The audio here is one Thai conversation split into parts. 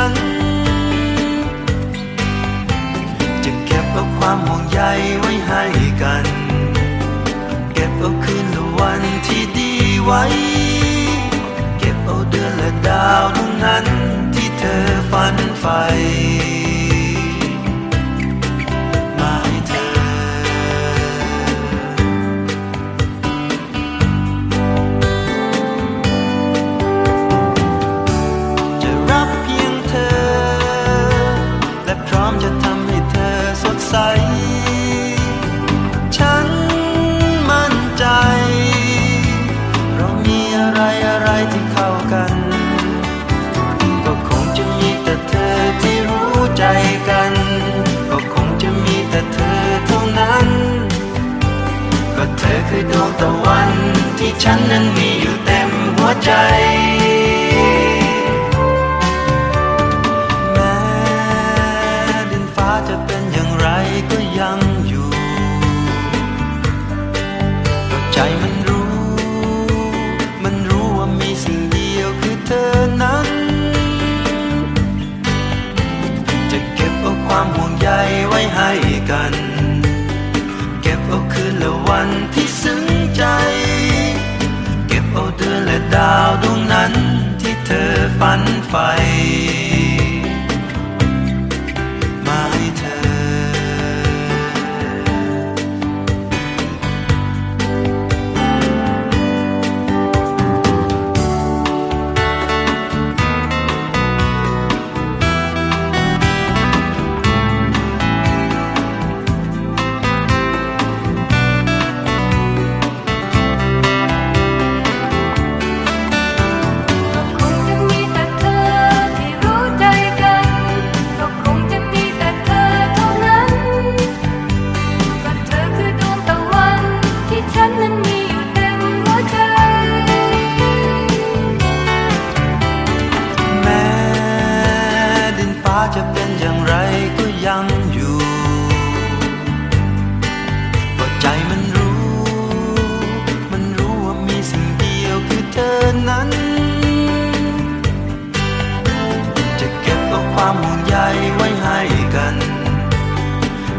ฉันจะเก็บเอาความห่วงใยไว้ให้กัน เก็บเอาคืนและวันที่ดีไว้ เก็บเอาเดือนและดาวดวงนั้นที่เธอฝันใฝ่ จะทำให้เธอสดใส ฉันมั่นใจ เรามีอะไรอะไรที่เข้ากัน ก็คงจะมีแต่เธอที่รู้ใจกัน ก็คงจะมีแต่เธอเท่านั้น ก็เธอคือดวงตะวันที่ฉันนั้นมีอยู่เต็มหัวใจ ก็ยังอยู่ใจมันรู้ มันรู้ว่ามีสิ่งเดียวคือเธอนั้น จะเก็บเอาความห่วงใยไว้ให้กัน เก็บเอาคืนและวันที่ซึ้งใจ เก็บเอาเดือนและดาวดวงนั้นที่เธอฝันใฝ่ นั้น จะเก็บเอาความห่วงใยไว้ให้กัน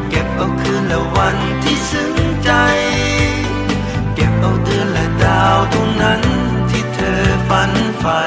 เก็บเอาคืนและวันที่ซึ้งใจ เก็บเอาเดือนและดาวตรงนั้นที่เธอฝันใฝ่